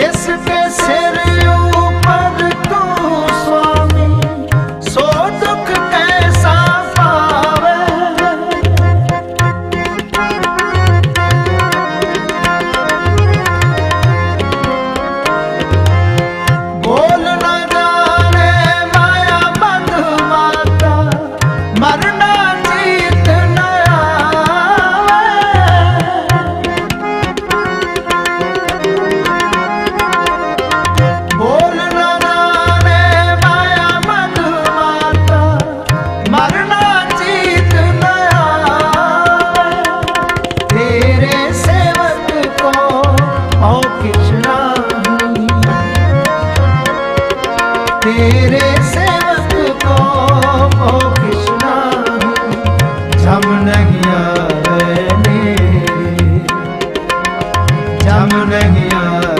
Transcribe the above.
esse PC तेरे सेवक को कृष्णा जम नहीं आवे जम नहीं आवे